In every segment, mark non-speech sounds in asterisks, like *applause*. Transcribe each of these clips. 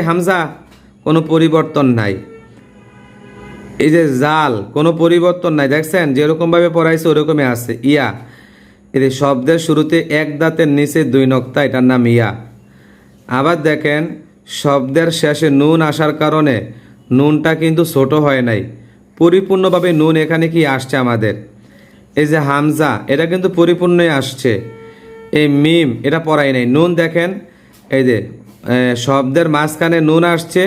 হামজা, কোনো পরিবর্তন নাই। এই যে জাল, কোনো পরিবর্তন নাই। দেখছেন, যেরকমভাবে পড়াইছে, ওরকমই আছে। ইয়া যে শব্দের শুরুতে এক দাঁতের নিচে দুই নক্তা, এটার নাম ইয়া। আবার দেখেন, শব্দের শেষে নুন আসার কারণে নুনটা কিন্তু ছোট হয় নাই। পরিপূর্ণভাবে নুন এখানে কি আসছে আমাদের? এই যে হামজা, এটা কিন্তু পরিপূর্ণই আসছে। এই মিম, এটা পড়াই নাই। নুন দেখেন, এই যে শব্দের মাঝখানে নুন আসছে।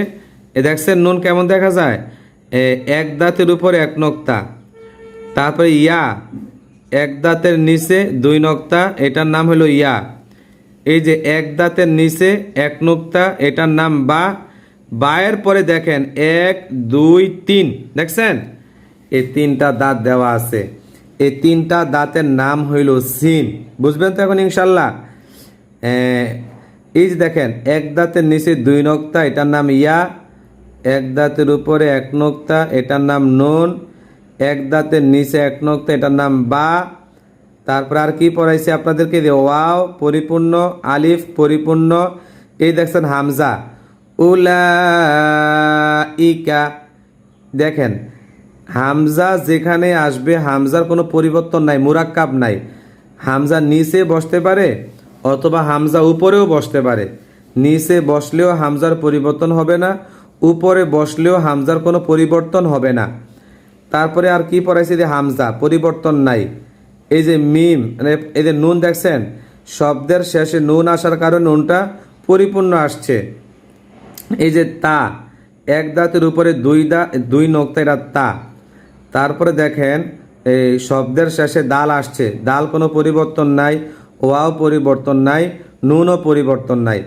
এ, দেখছেন নুন কেমন দেখা যায়? এক দাঁতের উপর এক নক্তা, তারপরে ইয়া, এক দাঁতের নিচে দুই নক্তা, এটার নাম হলো ইয়া। এই যে এক দাঁতের নিচে এক নুক্তা, এটার নাম বা। বায়ের পরে দেখেন এক, দুই, তিন, দেখছেন? এই তিনটা দাঁত দেওয়া আছে। এই তিনটা দাঁতের নাম হইল সিন। বুঝবেন তো এখন ইনশাল্লাহ? এই যে দেখেন, এক দাঁতের নিচে দুই নক্তা, এটার নাম ইয়া, এক দাঁতের উপরে এক নক্তা, এটার নাম নুন, এক দাঁতের নিচে এক নক্তা, এটার নাম বা। তারপর আর কি পড়াইছে আপনাদেরকে? ওয়াও, পরিপূর্ণ, আলিফ, পরিপূর্ণ। এই দেখছেন হামজা। উলা দেখেন, হামজা যেখানে আসবে, হামজার কোনো পরিবর্তন নাই, মুরাক্কাব নাই। হামজা নিচে বসতে পারে অথবা হামজা উপরেও বসতে পারে। নিচে বসলেও হামজার পরিবর্তন হবে না, উপরে বসলেও হামজার কোনো পরিবর্তন হবে না। তারপরে আর কি পড়াইছে যে হামজা? পরিবর্তন নাই। এই যে মিম মানে এই যে নুন দেখছেন, শব্দের শেষে নুন আসার কারণে নুনটা পরিপূর্ণ আসছে। এই যে তা, এক দাঁতের উপরে দুই দা, দুই নোক্তা এটা তা। তারপরে দেখেন, এই শব্দের শেষে দাল আসছে। দাল কোনো পরিবর্তন নাই ওয়াও পরিবর্তন নাই, নুনও পরিবর্তন নাই।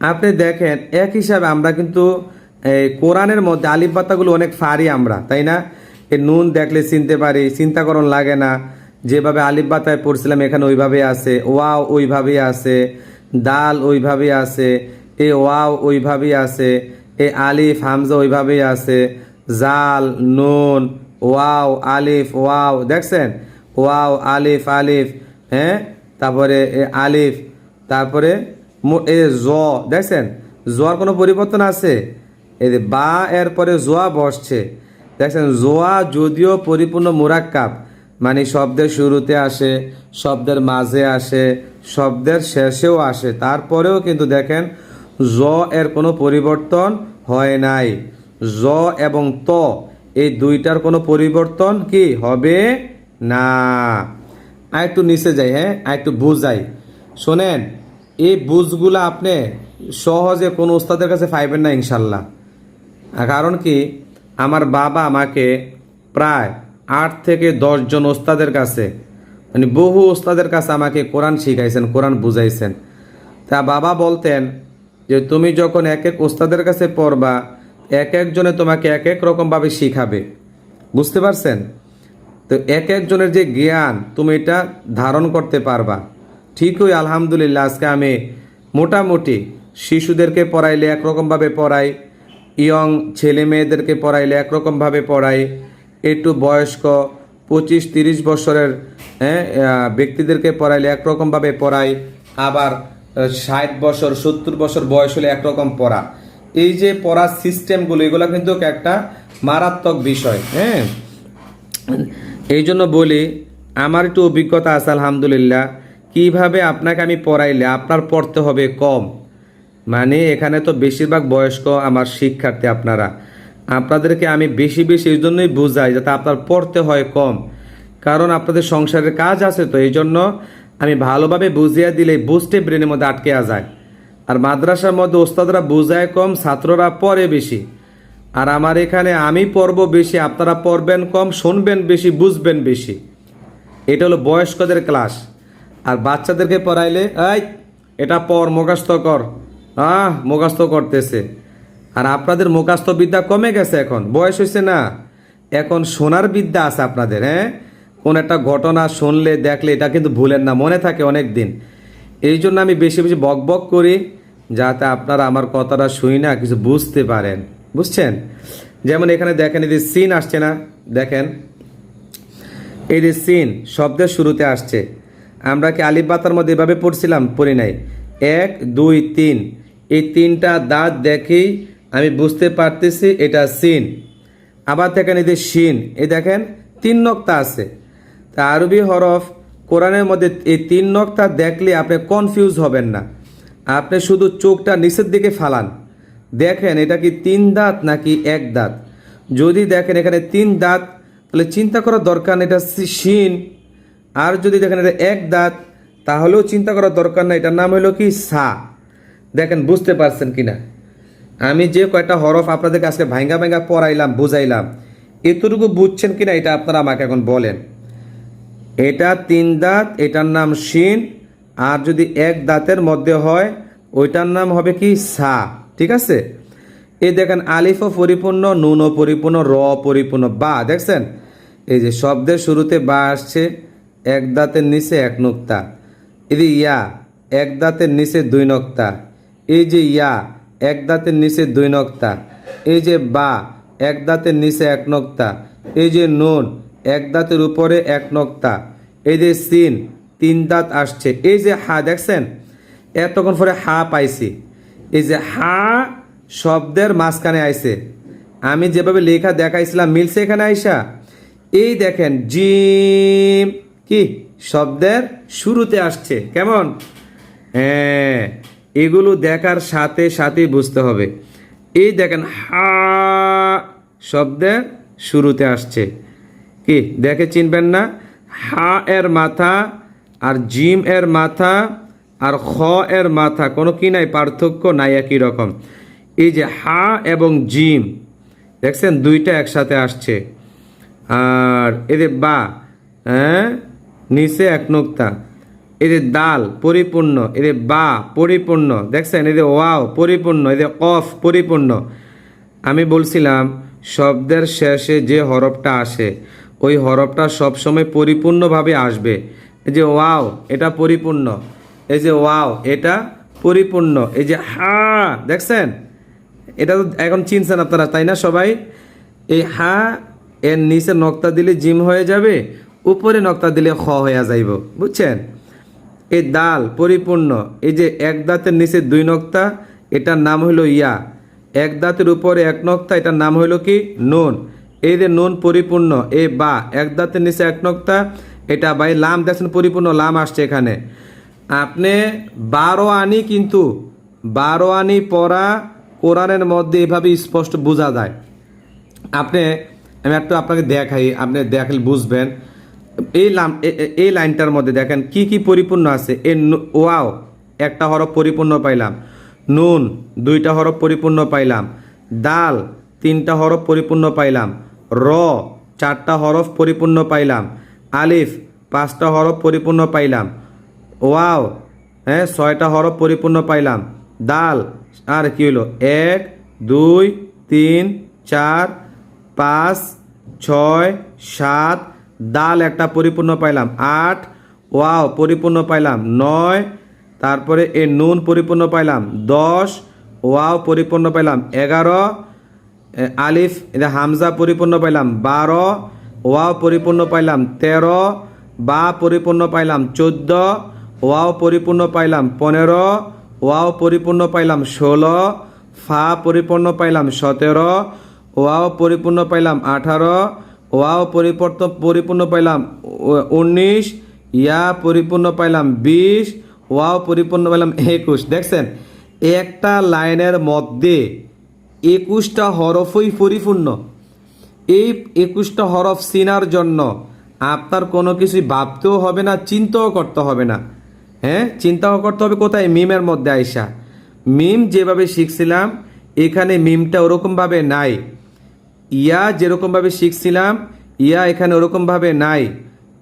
আপনি দেখেন, এক হিসাবে আমরা কিন্তু এই কোরআনের মধ্যে আলিফ বাতাগুলো অনেক ফারি আমরা, তাই না? এই নুন দেখলে চিনতে পারি, চিন্তাকরণ লাগে না। যেভাবে আলিফ বাতায় পড়ছিলাম, এখানে ওইভাবে আছে, ওয়াও ওইভাবেই আছে, দাল ওইভাবেই আছে, এ, ওয়াও ওইভাবেই আছে, এ, আলিফ, হামজা ওইভাবেই আছে, জাল, নুন, ওয়াও, আলিফ, ওয়াও, দেখছেন? ওয়াও, আলিফ আলিফ হ্যাঁ? তারপরে এ আলিফ, তারপরে এ জ, দেখছেন? জোয়ার কোনো পরিবর্তন আছে? এই বা, এর পরে জোয়া বসছে। দেখছেন? জোয়া যদিও পরিপূর্ণ মুরাক্কাব মানে শব্দের শুরুতে আসে, শব্দের মাঝে আসে, শব্দের শেষেও আসে, তারপরেও কিন্তু দেখেন জ এর কোনো পরিবর্তন হয় নাই। জ এবং ত, এই দুইটার কোনো পরিবর্তন কি? হবে না। আর একটু নিচে যাই হ্যাঁ? আর একটু বুঝাই। শোনেন, এই বুঝগুলা আপনি সহজে কোনো উস্তাদের কাছে পাইবেন না, ইনশাল্লাহ। কারণ কি, আমার বাবা আমাকে প্রায় আট থেকে দশজন ওস্তাদের কাছে মানে বহু ওস্তাদের কাছে আমাকে কোরআন শিখাইছেন, কোরআন বুঝাইছেন। তা বাবা বলতেন যে, তুমি যখন এক এক ওস্তাদের কাছে পড়বা, এক একজনে তোমাকে এক এক রকমভাবে শিখাবে। বুঝতে পারছেন? তো এক একজনের যে জ্ঞান, তুমি এটা ধারণ করতে পারবা। ঠিকই, আলহামদুলিল্লাহ, আজকে আমি মোটামুটি শিশুদেরকে পড়াইলে একরকমভাবে পড়াই, ইয়ং ছেলে মেয়েদেরকে পড়াইলে একরকমভাবে পড়াই, একটু বয়স্ক, পঁচিশ তিরিশ বছরের হ্যাঁ ব্যক্তিদেরকে পড়াইলে একরকমভাবে পড়াই, আবার ষাট বছর, সত্তর বছর বয়স হলে একরকম পড়া। এই যে পড়ার সিস্টেমগুলো এগুলো কিন্তু একটা মারাত্মক বিষয় হ্যাঁ? এই জন্য বলি, আমার একটু অভিজ্ঞতা আছে, আলহামদুলিল্লাহ। কীভাবে আপনাকে আমি পড়াইলে আপনার পড়তে হবে কম? মানে এখানে তো বেশিরভাগ বয়স্ক আমার শিক্ষার্থী আপনারা। আপনাদেরকে আমি বেশি বেশি এই জন্যই বুঝাই যাতে আপনার পড়তে হয় কম। কারণ আপনাদের সংসারের কাজ আছে তো এই জন্য আমি ভালোভাবে বুঝিয়ে দিলে বুঝতে ব্রেনের মধ্যে আটকে যায়। আর মাদ্রাসার মধ্যে ওস্তাদরা বুঝায় কম, ছাত্ররা পড়ে বেশি। আর আমার এখানে আমি পড়ব বেশি, আপনারা পড়বেন কম, শুনবেন বেশি, বুঝবেন বেশি। এটা হলো বয়স্কদের ক্লাস। আর বাচ্চাদেরকে পড়াইলে, এই, এটা পর মুখাস্ত কর। আহ মুখাস্ত করতেছে। আর আপনাদের মুখাস্ত বিদ্যা কমে গেছে এখন, বয়স হয়েছে না। এখন শোনার বিদ্যা আছে আপনাদের হ্যাঁ? কোন একটা ঘটনা শুনলে, দেখলে, এটা কিন্তু ভুলেন না, মনে থাকে অনেক দিন এই জন্য আমি বেশি বেশি বক বক করি, যাতে আপনারা আমার কথাটা শুই না, কিছু বুঝতে পারেন। বুঝছেন? যেমন এখানে দেখেন, এই যে সিন আসছে না? দেখেন। এই যে সিন, শব্দের শুরুতে আসছে। আমরা কি আলিফ বাতার মধ্যে এভাবে পড়ছিলাম? পড়ি নাই। এক, দুই, তিন। এই তিনটা দাঁত দেখেই আমি বুঝতে পারতেছি এটা সিন। আবার দেখেন এই যে শিন। এই দেখেন, তিন নক্তা আছে। তা আরবি হরফ, কোরআনের মধ্যে এই তিন নক্তা দেখলে আপনি কনফিউজ হবেন না। আপনি শুধু চোখটা নিচের দিকে ফালান। দেখেন এটা কি তিন দাঁত নাকি এক দাঁত? যদি দেখেন এখানে তিন দাঁত, তাহলে চিন্তা করার দরকার এটা শিন। আর যদি দেখেন এটা এক দাঁত, তাহলেও চিন্তা করার দরকার নাই, এটার নাম হলো কি সা। দেখেন, বুঝতে পারছেন কি না আমি যে কয়টা হরফ আপনাদেরকে আজকে ভাঙ্গা ভাঙ্গা পড়াইলাম, বুঝাইলাম, এতটুকু বুঝছেন কিনা এটা আপনারা আমাকে এখন বলেন। এটা তিন দাঁত, এটার নাম শিন, আর যদি এক দাঁতের মধ্যে হয়, ওইটার নাম হবে কি সা। ঠিক আছে? এই দেখেন আলিফও পরিপূর্ণ নুনও পরিপূর্ণ, র পরিপূর্ণ, বা, দেখছেন? এই যে শব্দের শুরুতে বা আসছে, এক দাঁতের নিচে এক নুক্তা। এই যে ইয়া, এক দাঁতের নিচে দুই নক্তা। এই যে ইয়া, এক দাঁতের নিচে দুই নক্তা। এই যে বা, এক দাঁতের নিচে এক নক্তা। এই যে নুন, এক দাঁতের উপরে এক নক্তা। এই যে সিন, তিন দাঁত আসছে। এই যে হা, দেখছেন? এতক্ষণ পরে হা পাইছি। এই যে হা শব্দের মাঝখানে আইছে। আমি যেভাবে লেখা দেখাইছিলাম, মিলছে এখানে আইসা? এই দেখেন, জিম, কি? শব্দের শুরুতে আসছে। কেমন? হ্যাঁ এগুলো দেখার সাথে সাথেই বুঝতে হবে। এই দেখেন, হা শব্দের শুরুতে আসছে। কি? দেখে চিনবেন না? হা এর মাথা আর জিমের মাথা আর খ এর মাথা, কোনো কি নাই, পার্থক্য নাই একই রকম। এই যে হা এবং জিম, দেখছেন দুইটা একসাথে আসছে। আর এদের বা হ্যাঁ নিচে এক নোক্তা। এদের দাল, পরিপূর্ণ। এদের বা, পরিপূর্ণ। দেখছেন এদের ওয়াও, পরিপূর্ণ। এদের অফ পরিপূর্ণ। আমি বলছিলাম, শব্দের শেষে যে হরফটা আসে, ওই হরফটা সবসময় পরিপূর্ণভাবে আসবে। যে ওয়াও, এটা পরিপূর্ণ। এই যে ওয়াও, এটা পরিপূর্ণ। এই যে হা, দেখছেন? এটা তো এখন চিনছেন আপনারা, তাই না সবাই? এই হা, এর নিচে নক্তা দিলে জিম হয়ে যাবে, উপরে নক্তা দিলে খ হয়ে যাইব, বুঝছেন? এই দাল পরিপূর্ণ। এই যে এক দাঁতের নিচে দুই নক্তা, এটার নাম হলো ইয়া। এক দাঁতের উপরে এক নক্তা, এটার নাম হলো কি? নুন। এই যে নুন পরিপূর্ণ এ বা, এক দাঁতের নিচে এক নক্তা, এটা ভাই লাম, দেখছেন পরিপূর্ণ লাম আসছে এখানে। আপনি বারো আনি কিন্তু বারো আনি পড়া কোরআনের মধ্যে এভাবে স্পষ্ট বোঝা যায়। আপনি, আমি একটু আপনাকে দেখাই, আপনি দেখলে বুঝবেন। এই লাম এই লাইনটার মধ্যে দেখেন কি কি পরিপূর্ণ আছে। এ ওয়াও, একটা হরফ পরিপূর্ণ পাইলাম। নুন, দুইটা হরফ পরিপূর্ণ পাইলাম। দাল, তিনটা হরফ পরিপূর্ণ পাইলাম। র, চারটা হরফ পরিপূর্ণ পাইলাম। আলিফ, পাঁচটা হরফ পরিপূর্ণ পাইলাম। ওয়াও হ্যাঁ ছয়টা হরফ পরিপূর্ণ পাইলাম। দাল, আর কি হলো এক, দুই, তিন, চার, পাঁচ, ছয়, সাত, দাল একটা পরিপূর্ণ পাইলাম। আট, ওয়াও, পরিপূর্ণ পাইলাম। নয়, তারপরে এ নুন পরিপূর্ণ পাইলাম। দশ, ওয়াও, পরিপূর্ণ পাইলাম। এগারো আলিফ, এটা হামজা পরিপূর্ণ পাইলাম। বারো, ওয়াও, পরিপূর্ণ পাইলাম। তেরো, বা পরিপূর্ণ পাইলাম। চোদ্দ ওয়াও পরিপূর্ণ পাইলাম পনেরো, ওয়াও পরিপূর্ণ পাইলাম ষোলো, ফা পরিপূর্ণ পাইলাম সতেরো, ওয়াও পরিপূর্ণ পাইলাম আঠারো, ওয়াও পরিপূর্ণ পরিপূর্ণ পাইলাম উনিশ, ইয়া পরিপূর্ণ পাইলাম বিশ, ওয়াও পরিপূর্ণ পাইলাম একুশ। দেখছেন? একটা লাইনের মধ্যে একুশটা হরফই পরিপূর্ণ। এই একুশটা হরফ চিনার জন্য আপনার কোনো কিছু ভাবতেও হবে না, চিন্তাও করতে হবে না। হ্যাঁ? চিন্তাও করতে হবে কোথায়? মিমের মধ্যে আইসা মিম যেভাবে শিখছিলাম, এখানে মিমটা ওরকমভাবে নাই। ইয়া যেরকমভাবে শিখছিলাম, ইয়া এখানে ওরকমভাবে নাই।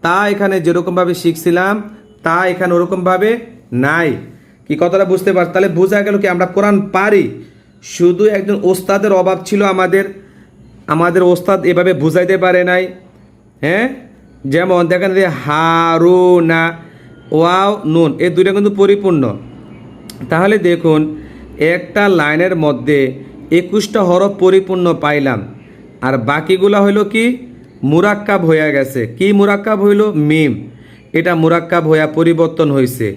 তা এখানে যেরকমভাবে শিখছিলাম, তা এখানে ওরকমভাবে নাই। কি কথাটা বুঝতে পার তাহলে বোঝা গেল কি আমরা কোরআন পারি? শুধু একজন ওস্তাদের অভাব ছিল আমাদের। আমাদের ওস্তাদ এভাবে বুঝাইতে পারে নাই। হ্যাঁ? যেমন দেখেন যে হারুনা ওয়াও, নুন, এই দুইটা কিন্তু পরিপূর্ণ। তাহলে দেখুন, একটা লাইনের মধ্যে একুশটা হরফ পরিপূর্ণ পাইলাম। আর বাকিগুলা হইল কি? মুরাক্কাব হইয়া গেছে। কি মুরাক্কাব হইল? মিম। এটা মুরাক্কাব হইয়া পরিবর্তন হইছে।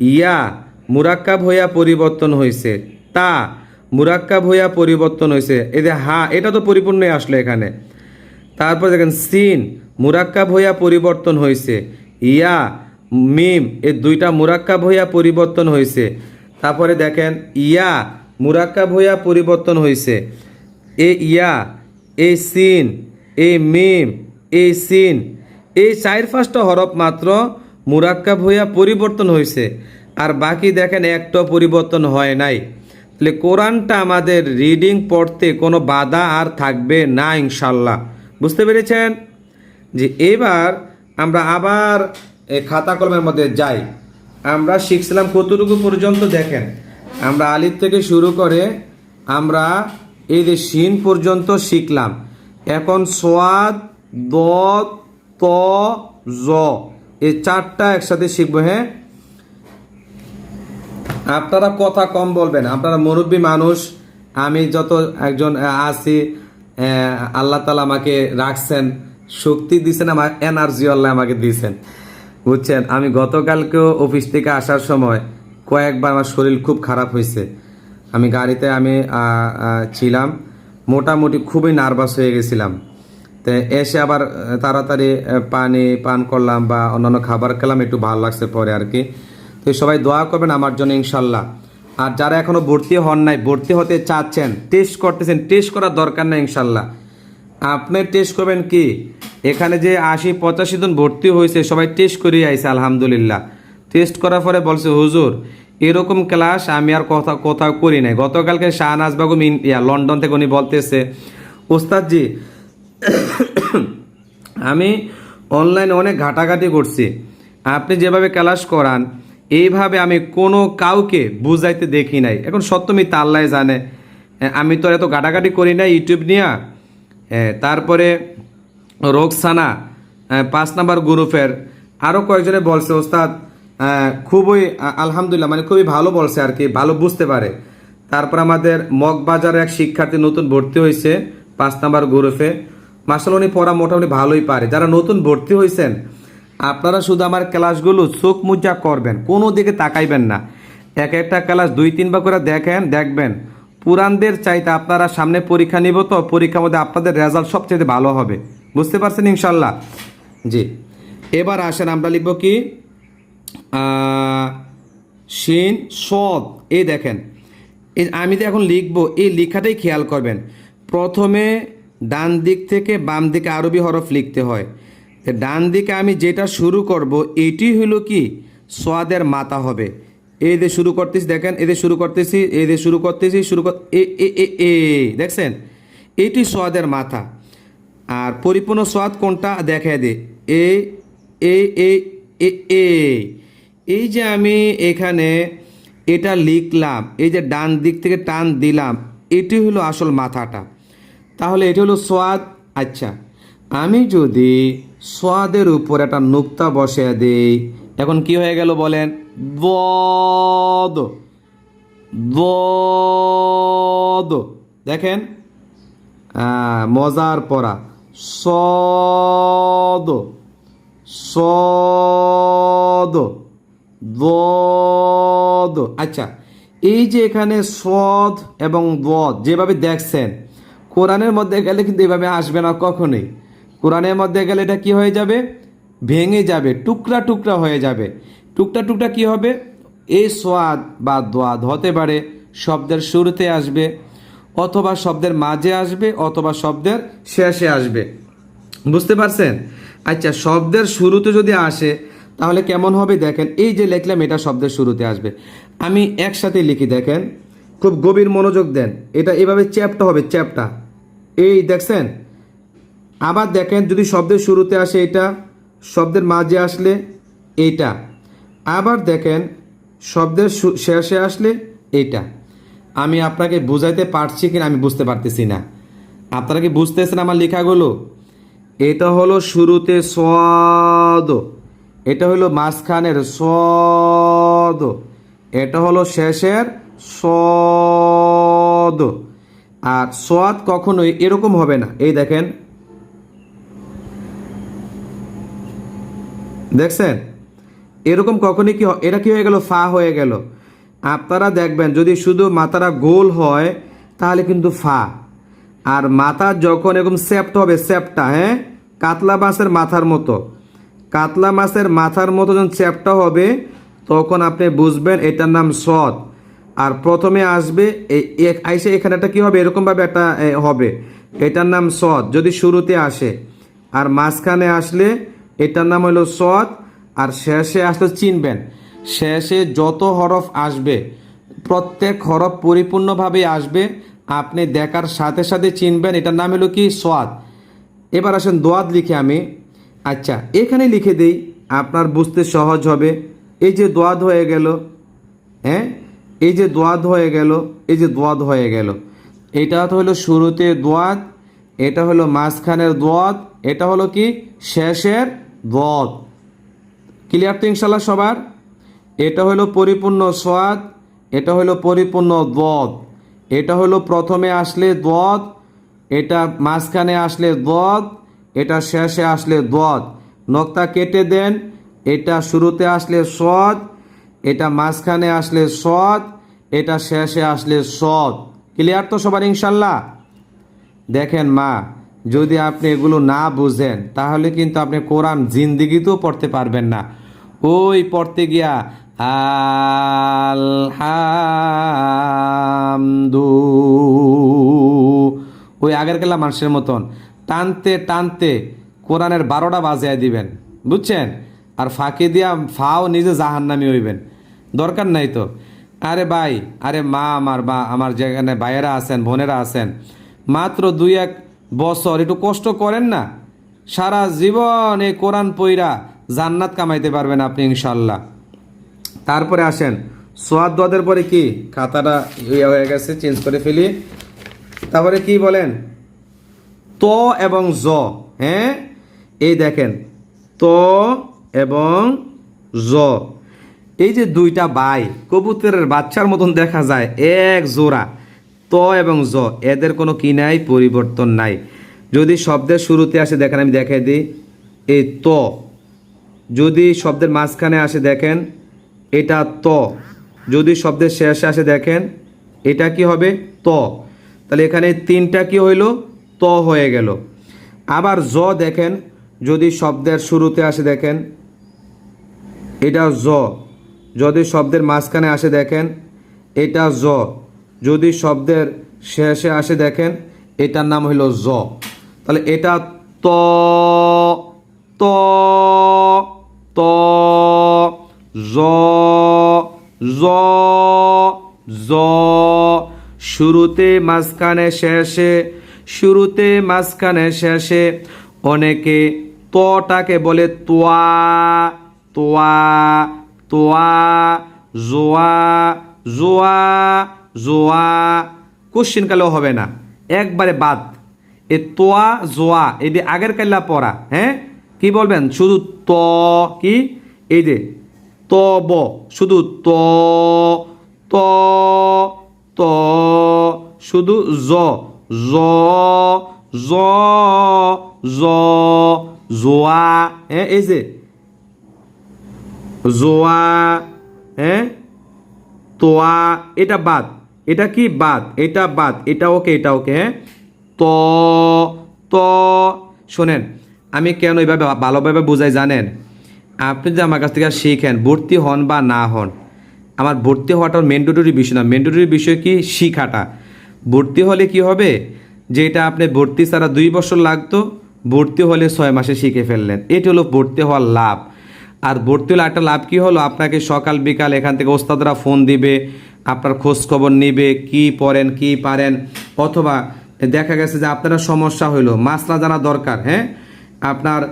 ইয়া মুরাক্কাব হইয়া পরিবর্তন হইছে। তা মুরাক্কাব হইয়া পরিবর্তন হয়েছে যে হা, এটা তো পরিপূর্ণই আসলো এখানে। তারপর দেখেন, সিন মুরাক্কাব হইয়া পরিবর্তন হয়েছে ইয়া মিম, এ দুইটা মুরাক্কাব হইয়া পরিবর্তন হয়েছে তারপরে দেখেন, ইয়া মুরাক্কাব হইয়া পরিবর্তন হয়েছে এ ইয়া, এ সিন, এ মিম, এ সিন। এই চার পাঁচটা হরফ মাত্র মুরাক্কাব হইয়া পরিবর্তন হয়েছে আর বাকি দেখেন একটা পরিবর্তন হয় নাই। তাহলে কোরআনটা আমাদের রিডিং পড়তে কোনো বাধা আর থাকবে না, ইনশাল্লাহ। বুঝতে পেরেছেন? যে এবার আমরা আবার এই খাতা কলমের মধ্যে যাই। আমরা শিখছিলাম কতটুকু পর্যন্ত দেখেন। আমরা আলিফ থেকে শুরু করে আমরা এই যে শিন পর্যন্ত শিখলাম। এখন সোয়াদ, দ, ত, জ এই চারটা একসাথে শিখব হ্যাঁ? আপনারা কথা কম বলবেন, আপনারা মুরব্বী মানুষ, আমি যত একজন আছি আল্লাহ তালা আমাকে রাখছেন, শক্তি দিছেন, আমার এনার্জি আল্লাহ আমাকে দিয়েছেন। বুঝছেন, আমি গতকালকেও অফিস থেকে আসার সময় কয়েকবার আমার শরীর খুব খারাপ হয়েছে। আমি গাড়িতে আমি ছিলাম, মোটামুটি খুবই নার্ভাস হয়ে গেছিলাম। তো এসে আবার তাড়াতাড়ি পানি, পান করলাম বা অন্যান্য খাবার খেলাম, একটু ভালো লাগছে পরে আর কি। তো সবাই দোয়া করবেন আমার জন্য ইনশাল্লাহ। আর যারা এখনও ভর্তি হন নাই, ভর্তি হতে চাচ্ছেন টেস্ট করতেছেন টেস্ট করার দরকার নেই ইনশাল্লাহ। আপনি টেস্ট করবেন কি? এখানে যে আশি পঁচাশি জন ভর্তি হয়েছে, সবাই টেস্ট করে আইছে, আলহামদুলিল্লাহ। টেস্ট করার পরে বলছে, হুজুর, এরকম ক্লাস আমি আর কথা কোথাও করি নাই। গতকালকে শাহনাজ বেগম ইন- ইয়া, লন্ডন থেকে উনি বলতেছে, ওস্তাদজি, *coughs* আমি অনলাইনে অনেক ঘাটাঘাটি করছি। আপনি যেভাবে ক্লাস করান, এইভাবে আমি কোনো কাউকে বুঝাইতে দেখি নাই। এখন সত্য মিথ্যা আল্লাহ জানে। আমি তো এত ঘাটাঘাটি করি না ইউটিউব নিয়ে। তারপরে রোকসানা পাঁচ নাম্বার গ্রুপের আরও কয়েকজনে বলছে, ওস্তাদ খুবই আলহামদুলিল্লাহ মানে খুবই ভালো বলছে আর কি, ভালো বুঝতে পারে। তারপর আমাদের মগবাজারের এক শিক্ষার্থী নতুন ভর্তি হয়েছে পাঁচ নাম্বার গ্রুপে। মাসাল উনি পড়া মোটামুটি ভালোই পারে। যারা নতুন ভর্তি হয়েছেন, আপনারা শুধু আমার ক্লাসগুলো চোখ মুজা করবেন, কোনো দিকে তাকাইবেন না। এক একটা ক্লাস দুই, তিনবার করে দেখেন, দেখবেন। পুরানদের চাইতে আপনারা সামনে পরীক্ষা নিব তো, পরীক্ষার মধ্যে আপনাদের রেজাল্ট সবচেয়ে ভালো হবে। বুঝতে পারছেন ইনশাল্লাহ জি। এবার আসেন আমরা লিখব কি? শিন, সদ। এই দেখেন। আমি তো এখন লিখব, এই লেখাটাই খেয়াল করবেন। প্রথমে ডান দিক থেকে বাম দিকে আরবি হরফ লিখতে হয়। ডান দিকে আমি যেটা শুরু করব, এটি হলো কি? সোয়াদের মাথা হবে। এই যে শুরু করতেছি, দেখেন এদের শুরু করতেছি যে শুরু করতেছি, শুরু কর এ এ এ এ, দেখছেন? এটি সোয়াদের মাথা। আর পরিপূর্ণ সোয়াদ কোনটা? দেখা দে। এ এ এ এ এ। এই যে আমি এখানে এটা লিখলাম, এই যে ডান দিক থেকে টান দিলাম, এটি হলো আসল মাথাটা। তাহলে এটি হলো সোয়াদ আচ্ছা আমি যদি সোয়াদের উপর একটা নুক্তা বসিয়ে দিই, এখন কি হয়ে গেল বলেন? বদ বদ দেখেন? মজার পড়া। সদ সদ, দদ। আচ্ছা এই যে এখানে সদ এবং দদ যেভাবে দেখছেন, কোরআনের মধ্যে গেলে কিন্তু এভাবে আসবে না কখনোই। কোরআনের মধ্যে গেলে এটা কি হয়ে যাবে? ভেঙে যাবে, টুকরা টুকরা হয়ে যাবে। টুকরা টুকরা কি হবে? এই সোয়াদ বা দোয়াদ হতে পারে, শব্দের শুরুতে আসবে। অথবা শব্দের মাঝে আসবে অথবা শব্দের শেষে আসবে। বুঝতে পারছেন? আচ্ছা শব্দের শুরুতে যদি আসে, তাহলে কেমন হবে? দেখেন, এই যে লিখলাম, এটা শব্দের শুরুতে আসবে। আমি একসাথে লিখি, দেখেন। খুব গভীর মনোযোগ দেন। এটা এভাবে চ্যাপটা হবে, চ্যাপটা। এই দেখছেন? আবার দেখেন, যদি শব্দের শুরুতে আসে এটা, শব্দের মাঝে আসলে এইটা আবার দেখেন, শব্দের শেষে আসলে এইটা আমি আপনাকে বুঝাইতে পারছি কিনা আমি বুঝতে পারতেছি না। আপনারা কি বুঝতেছেন আমার লেখাগুলো? এটা হলো শুরুতে সদ। এটা হলো মাঝখানের সদ। এটা হলো শেষের সদ। আর সোয়াদ কখনোই এরকম হবে না। এই দেখেন। দেখছেন? এরকম কখনই কি এটা কি হয়ে গেল? ফা হয়ে গেল। আপনারা দেখবেন, যদি শুধু মাথাটা গোল হয়, তাহলে কিন্তু ফা। আর মাথা যখন এরকম সেপ্ট হবে সেপ্টা হ্যাঁ? কাতলা মাছের মাথার মতো। কাতলা মাছের মাথার মতো যখন চ্যাপটা হবে, তখন আপনি বুঝবেন এটার নাম সৎ। আর প্রথমে আসবে এই আইসে এখানে একটা কী হবে? এরকমভাবে একটা হবে। এটার নাম সৎ, যদি শুরুতে আসে। আর মাঝখানে আসলে এটার নাম হলো সৎ, আর শেষে আসলে চিনবেন। শেষে যত হরফ আসবে, প্রত্যেক হরফ পরিপূর্ণভাবে আসবে। আপনি দেখার সাথে সাথে চিনবেন, এটার নাম হলো কি? সোয়াদ। এবার আসেন দোয়াদ লিখে আমি। আচ্ছা এখানে লিখে দেই, আপনার বুঝতে সহজ হবে। এই যে দোয়াদ হয়ে গেল হ্যাঁ? এই যে দোয়াদ হয়ে গেল, এই যে দোয়াদ হয়ে গেল। এটা তো হলো শুরুতে দোয়াদ, এটা হলো মাঝখানের দোয়াদ, এটা হলো কি? শেষের দোয়াদ। ক্লিয়ার তো ইনশাল্লাহ সবার? এটা হলো পরিপূর্ণ সোয়াদ, এটা হলো পরিপূর্ণ দদ। এটা হলো প্রথমে আসলে দদ, এটা মাঝখানে আসলে দদ, এটা শেষে আসলে দদ। নক্তা কেটে দেন, এটা শুরুতে আসলে সদ, এটা মাঝখানে আসলে সদ, এটা শেষে আসলে সদ। ক্লিয়ার তো সবার, ইনশাল্লাহ? দেখেন মা, যদি আপনি এগুলো না বুঝেন, তাহলে কিন্তু আপনি কোরআন জিন্দিগিতেও পড়তে পারবেন না। ওই পড়তে গিয়া আল আলহামদু ওই আগের গেলা মানুষের মতন। টানতে টানতে কোরআনের বারোটা বাজিয়ে দিবেন, বুঝছেন? আর ফাঁকি দিয়া ফাও নিজে জাহান্নামি হইবেন। দরকার নাই তো। আরে ভাই, আরে মা আমার বা আমার যেখানে ভাইয়েরা আছেন, বোনেরা আছেন, মাত্র দুই এক বছর একটু কষ্ট করেন না? সারা জীবন এই কোরআন পইরা জান্নাত কামাইতে পারবেন আপনি ইনশাল্লাহ তারপরে আসেন, সোয়াদ দোয়াদের পরে কি? খাতাটা ইয়ে হয়ে গেছে, চেঞ্জ করে ফেলি। তারপরে কি বলেন? ত এবং জ হ্যাঁ? এই দেখেন, ত এবং জ। এই যে দুইটা বাই, কবুতরের বাচ্চার মতন দেখা যায়, এক জোড়া। ত এবং জ, এদের কোনো কি নাই, পরিবর্তন নাই। যদি শব্দের শুরুতে আসে, দেখেন আমি দেখাই দিই, এই ত। যদি শব্দের মাঝখানে আসে দেখেন, এটা ত। যদি শব্দের শেষে আসে দেখেন, এটা কি হবে? ত। তাহলে এখানে তিনটা কি হইল? ত হয়ে গেল। আবার জ দেখেন, যদি শব্দের শুরুতে আসে দেখেন, এটা জ। যদি শব্দের মাঝখানে আসে দেখেন, এটা জ। যদি শব্দের শেষে আসে দেখেন, এটার নাম হইল জ। তাহলে এটা ত ত। ত, জ জ জ। শুরুতে মাঝখানে, শেষে, শুরুতে মাঝখানে, শেষে। অনেকে তটাকে বলে তোয়া তোয়া তোয়া, জোয়া জোয়া জোয়া। কোশ্চিন কালেও হবে না, একবারে বাদ। এ তোয়া, জোয়া যে আগের কাল্লা পড়া হ্যাঁ? কি বলবেন? শুধু ত, কি? এই যে, ত, ব। শুধু ত ত ত, শুধু জ জ জ জ, জোয়া হ্যাঁ এই যে, জোয়া হ্যাঁ তোয়া, এটা বাদ। এটা কি বাদ? এটা বাদ। এটা ওকে এটা ওকে হ্যাঁ? ত ত, শোনেন। আমি কেন এইভাবে ভালোভাবে বোঝাই জানেন? আপনি যে আমার কাছ থেকে শিখেন, ভর্তি হন বা না হন, আমার ভর্তি হওয়াটা মেন্ডেটরি বিষয় না। মেন্ডেটরি বিষয় কি? শিখাটা। ভর্তি হলে কি হবে? যেটা আপনি ভর্তি ছাড়া দুই বছর লাগতো, ভর্তি হলে ছয় মাসে শিখে ফেললেন। এটি হলো ভর্তি হওয়ার লাভ। আর ভর্তি হলে একটা লাভ কি হলো? আপনাকে সকাল, বিকাল এখান থেকে ওস্তাদরা ফোন দিবে, আপনার খোঁজ খবর নিবে, কি পড়েন, কি পারেন। অথবা দেখা গেছে যে আপনার সমস্যা হইল, মাসলা জানা দরকার হ্যাঁ? আপনার